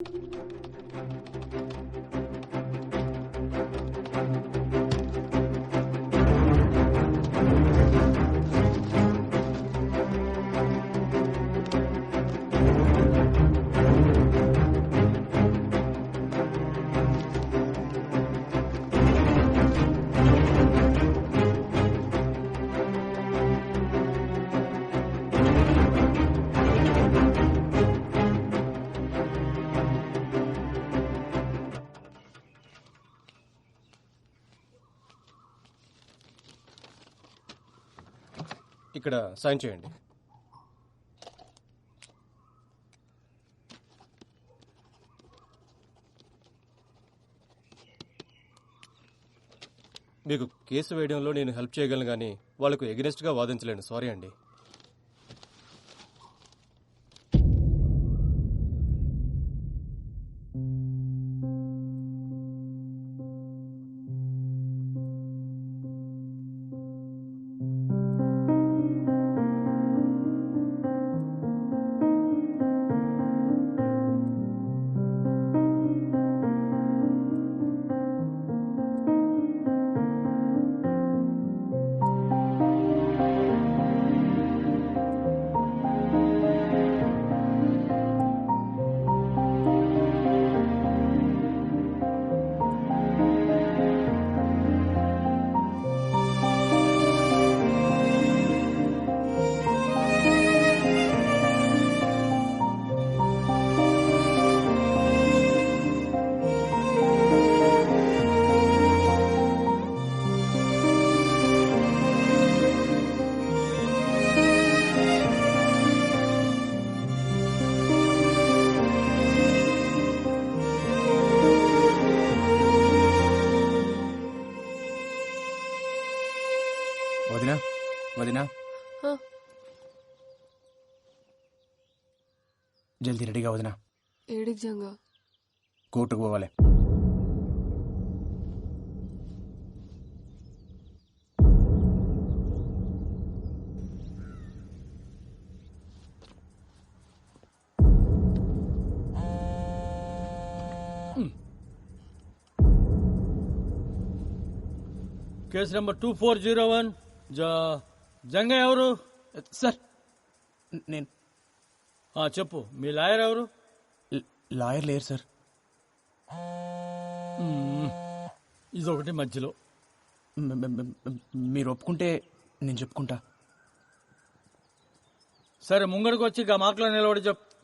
you ఇక్కడ sign చేయండి. మీకు కేసు వేయడంలో నేను హెల్ప్ చేయగలను కానీ వాళ్ళకు ఎగనెస్ట్గా వాదించలేను. సారీ అండి. వదినా ఆ. జల్దీ రెడీగా వదినా ఏడికి జంగా కోర్టుకు పోవాలి case number two four zero one Janga ఎవరు? సార్ నేను. చెప్పు. మీ లాయర్ ఎవరు? లాయర్ లేరు సార్. ఇదొకటి మధ్యలో. మీరు ఒప్పుకుంటే నేను చెప్పుకుంటా. సరే ముంగడికి వచ్చి ఇక మాటలో నిలబడి చెప్పు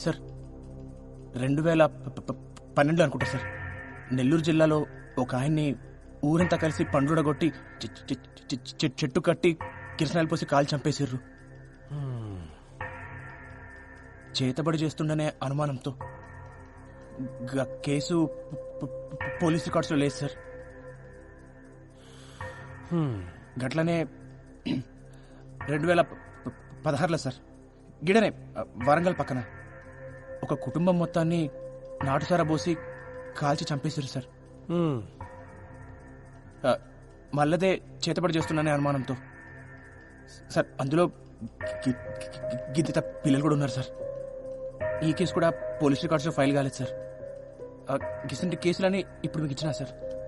సార్ రెండు వేల పన్నెండు పన్నెండులో అనుకుంటా సార్. నెల్లూరు జిల్లాలో ఒక ఆయన్ని ఊరంతా కలిసి పండుడగొట్టి చె- చెట్టు కట్టి కిరసనాలు పోసి కాలు చంపేసిర్రు. చేతబడి చేస్తుండనే అనుమానంతో. గ- కేసు పోలీస్ రికార్డ్స్లో లేదు సార్. గట్లనే రెండు వేల పదహారులో సార్. గిడనే వరంగల్ పక్కన. ఒక కుటుంబం మొత్తాన్ని నాటుసారా పోసి కాల్చి చంపేశారు సార్. ఆ, మల్లదే చేతబడి చేస్తున్నానే అనుమానంతో. సార్ అందులో గిద్దిత పిల్లలు కూడా ఉన్నారు సార్. ఈ కేసు కూడా పోలీస్ రికార్డ్స్లో ఫైల్ కాలేదు సార్. గిసంటి కేసులని ఇప్పుడు మీకు ఇచ్చినా సార్.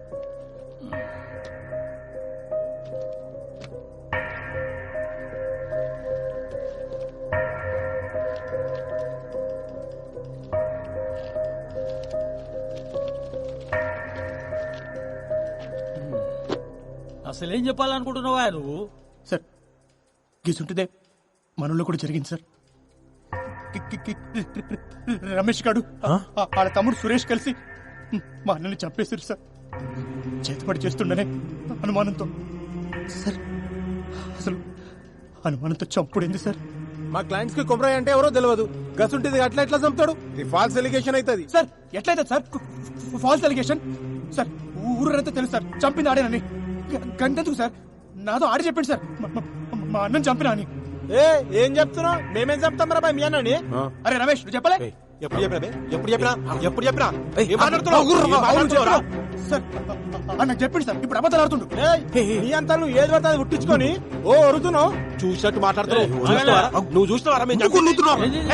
అసలు ఏం చెప్పాలనుకుంటున్నావా నువ్వు? సార్ గిసుంటిదే మనలో కూడా జరిగింది సార్. రమేష్ గాడు ఆ- వాళ్ళ తమ్ముడు సురేష్ కలిసి మా అన్నని చంపేశారు సార్. చేతిపడి చేస్తుండనే అనుమానంతో. సార్ అసలు అనుమానంతో చంపుడేంది సార్? మా క్లయింట్స్కి కొబ్బరి అంటే ఎవరో తెలియదు గసుంటిది అట్లా ఎట్లా చంపుతాడు? ఇది ఫాల్స్ ఎలిగేషన్ అవుతుంది సార్ ఎట్లయితే సార్ ఫాల్స్ అలిగేషన్ సార్ ఊరంతా తెలుసు సార్ చంపింది ఆడేనని. గంటెందుకు సార్? నాతో ఆడి చెప్పండి సార్. మా- అన్నం చంపినా అని. ఏ ఏం చెప్తున్నావు? మేమేం చెప్తాం రా బాయ్ మీ అన్నని? అరే రమేష్ నువ్వు చెప్పలే? ఎప్పుడు చెప్పినా బే? ఎప్పుడు చెప్పినా? ఎప్పుడు చెప్పినా? ఏయ్, ఏం మాట్లాడుతున్నావు? అవును, ఏం మాట్లాడుతున్నావురా? సార్ నాకు ఇప్పుడు అబద్ధాలు ఆడుతుండు. ఏయ్, నీ అంతా నువ్వు ఏది పడితే అది ఉట్టించుకొని ఓ అరుతున్నావు చూసినట్టు మాట్లాడుతున్నావు. నువ్వు మేము?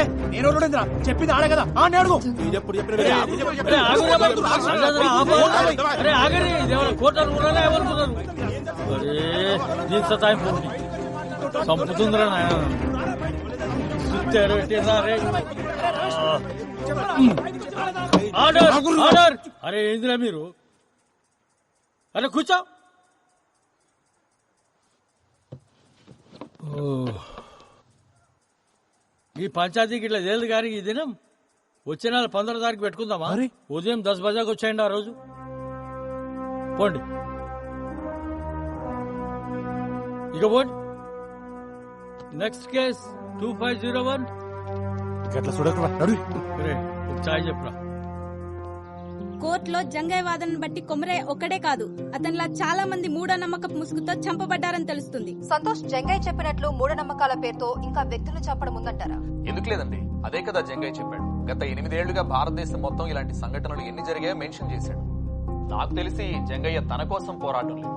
ఏయ్, నేను ఎవరుడేంద్రా? చెప్పింది ఆడే కదా. ఆ నేను అడుగు. ఇది ఎప్పుడు చెప్పినా బే? చెప్పినా? చంపుతుందిరా నాయన. Order order. అరే ఏందిరా మీరు? అరే కూర్చో. ఈ పంచాయతీకి ఇట్లా తేలిదు కానీ ఈ దినం వచ్చే నెల పంద్రహ తారీఖు పెట్టుకుందామా. ఉదయం దస్ బజాకి వచ్చేయండి ఆ రోజు. పోండి. ఇక పోండి. Next case two five zero one గట్ల చూడకురా నడు ఛాయ్ చెప్పురా. కోర్టులో జంగయ్య వాదనను బట్టి కొమరే ఒక్కడే కాదు అతనిలా చాలా మంది మూఢనమ్మకపు ముసుగుతో చంపబడ్డారని తెలుస్తుంది. సంతోష్ జంగయ్య చెప్పినట్లు మూఢనమ్మకాల పేరుతో ఇంకా వ్యక్తులు చంపడం ఉందంటారా? ఎందుకు లేదండి? అదే కదా జంగయ్య చెప్పాడు. గత ఎనిమిదేళ్ళుగా భారతదేశం మొత్తం ఇలాంటి సంఘటనలు ఎన్ని జరిగాయో మెన్షన్ చేశాడు. నాకు తెలిసి జంగయ్య తన కోసం పోరాటం లేదు.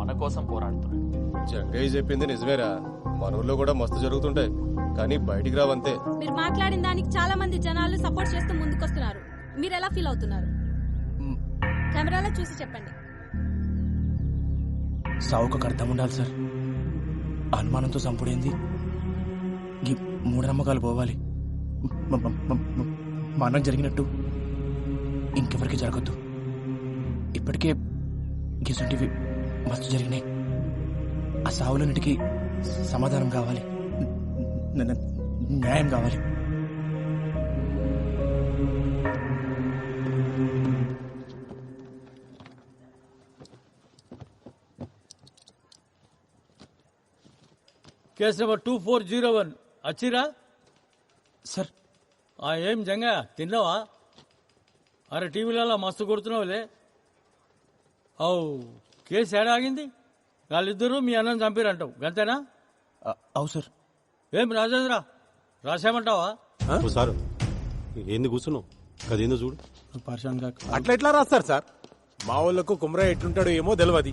మన కోసం పోరాడుతున్నాడు. జంగయ్య చెప్పింది నిజమేరా. మన ఊర్లో కూడా మస్తు జరుగుతుంటాయి. కానీ బయటికి రావంతే. మీరు మాట్లాడిన దానికి చాలా మంది జనాలు సపోర్ట్ చేస్తూ ముందుకొస్తున్నారు. మీరు ఎలా ఫీల్ అవుతున్నారు? కెమెరాలో చూసి చెప్పండి. సావుకు అర్థం ఉండాలి సార్. అనుమానంతో చంపుడేంది ఈ మూఢనమ్మకాలు పోవాలి. మ- మ- మ- మ- మా అన్నకు జరిగినట్టు ఇంకెవరికి జరగద్దు. ఇప్పటికే గిసుంటివి మస్తు జరిగినాయి. ఆ సావులన్నిటికీ సమాధానం కావాలి. న్యాయం కావాలి. Case number two four zero one. వచ్చిరా సార్. ఆ ఏం జంగా? తిన్నావా? అరే టీవీలలో మస్తు కొడుతున్నావులే. అవు కేసు ఏడా ఆగింది వాళ్ళిద్దరూ మీ అన్నం చంపిరంటావు. గంతేనా? అవు సార్. ఏం రాజేంద్ర? రాసేమంటావా ఓ సారు ఏంది కూర్చున్నావు? అదేందో చూడు. అట్లా ఎట్లా రాస్తారు సార్? మా వాళ్ళకు కుమరయ్య ఎట్లుంటాడో ఏమో తెలియదు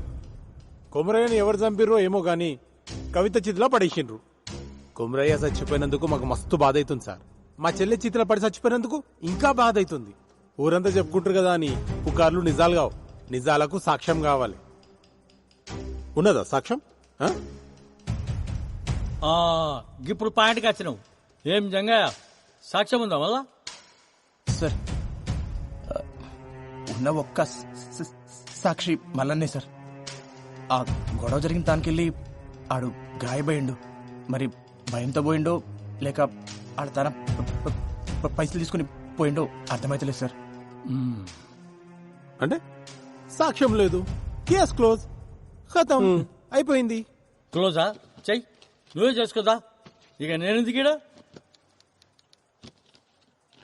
కుమరయ్యని ఎవరు చంపిర్రో ఏమో గాని కవిత చితిలో పడేసిండ్రు. కుమరయ్య చచ్చిపోయినందుకు మాకు మస్తు బాధ అవుతుంది సార్. మా చెల్లె చితిలో పడి చచ్చిపోయినందుకు ఇంకా బాధ అవుతుంది ఊరంతా చెప్పుకుంటారు కదా అని పుకార్లు నిజాలు కావు. నిజాలకు సాక్ష్యం కావాలి. ఉన్నదా సాక్ష్యం? ఇప్పుడు పాయింట్కి వచ్చినావు. ఏం జంగయ్య సాక్ష్యం ఉందా మళ్ళా? సార్ ఉన్న ఒక్క సాక్షి మల్లన్నే సార్. ఆ గొడవ జరిగిన దానికెళ్ళి ఆడు గాయపోయిండు మరి భయంతో పోయిండో లేక ఆడు తన పైసలు తీసుకుని పోయిండో అర్థమైతలేదు సార్. అంటే? సాక్ష్యం లేదు. Case close. ఖతం. అయిపోయింది. క్లోజా? చెయ్యి. నువ్వే చేసుకోదా? ఇక నేను ఎందుకు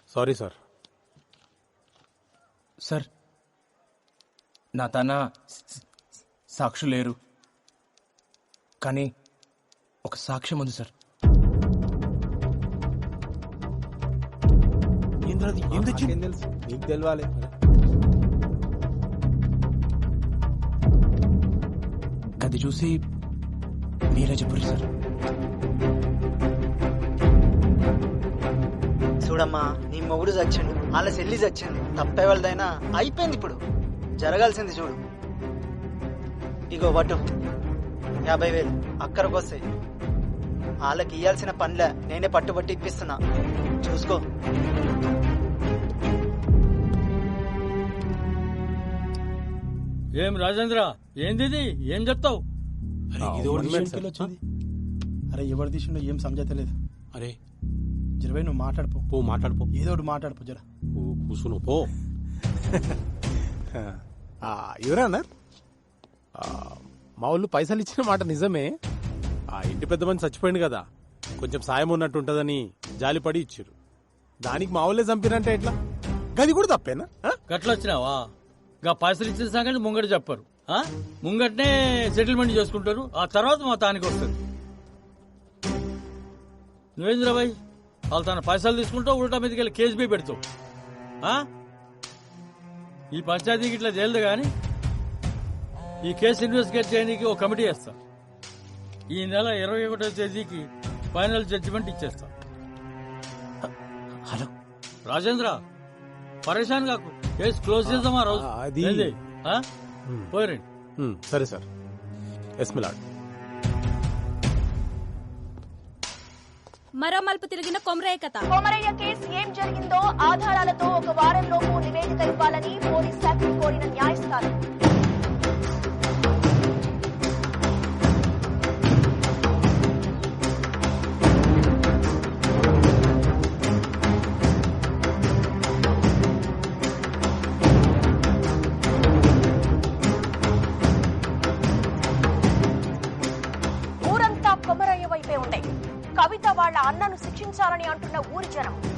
సారీ సార్. సార్ నా తన స- సాక్షులు లేరు. కానీ ఒక సాక్ష్యం ఉంది సార్. నీకు తెలవాలి. గది చూసి మీరే చెప్పరు సార్. చూడమ్మా నీ మొగుడు చచ్చిండు వాళ్ళ చెల్లి చచ్చింది. తప్పే వాళ్ళదైనా అయిపోయింది ఇప్పుడు. జరగాల్సింది చూడు. ఇగో వటు యాభై వేలు అక్కడికి వస్తాయి. వాళ్ళకి ఇయ్యాల్సిన పనులే నేనే పట్టుబట్టి ఇప్పిస్తున్నా. చూసుకో. ఏం రాజేంద్ర ఏంది ఇది? ఏం చెప్తావు? అరే ఎవరు తీసిండో ఏం సమజైతలేదు అరే జరవై నువ్వు మాట్లాడిపో పో మాట్లాడుపో ఏదో ఒకటి మాట్లాడిపో జర. పో, కూర్చున్నావు పో. ఎవరన్నారు మా వాళ్ళు పైసలు ఇచ్చిన మాట నిజమే. ఆ ఇంటి పెద్ద మంది చచ్చిపోయింది కదా. కొంచెం సాయం ఉన్నట్టు ఉంటదని జాలిపడి ఇచ్చారు. దానికి మా వాళ్ళే చంపినంటే ఎట్లా? గది కూడా తప్పేనా? ఆ? గట్లొచ్చినావా గా పైసలు ఇచ్చిన సంగతి ముంగట చెప్పారు. ఆ? ముంగటనే సెటిల్మెంట్ చేసుకుంటారు. ఆ తర్వాత మా తానికి వస్తారు నువ్వేంద్రబాయ్ వాళ్ళు తన పైసలు తీసుకుంటావు ఉల్టా మీదకి వెళ్ళి కేసు బీ పెడతావు ఆ? ఈ పంచాయతీకి ఇట్లా చేయలేదు కానీ ఈ కేసు ఇన్వెస్టిగేట్ చేయడానికి ఒక కమిటీ వేస్తా. ఈ నెల ఇరవై ఒకటో తేదీకి ఫైనల్ జడ్జిమెంట్ ఇచ్చేస్తా. హలో. రాజేంద్ర పరేషాన్ కాకు. కేసు క్లోజ్ చేద్దామా రోజు? ఉమ్, సరే సార్. Yes my lord. మరో మలుపు తిరిగిన కొమరయ్య కథ. కొమరయ్య కేసు ఏం జరిగిందో ఆధారాలతో ఒక వారంలోపు నివేదిక ఇవ్వాలని పోలీస్ శాఖ కోరిన న్యాయస్థానం.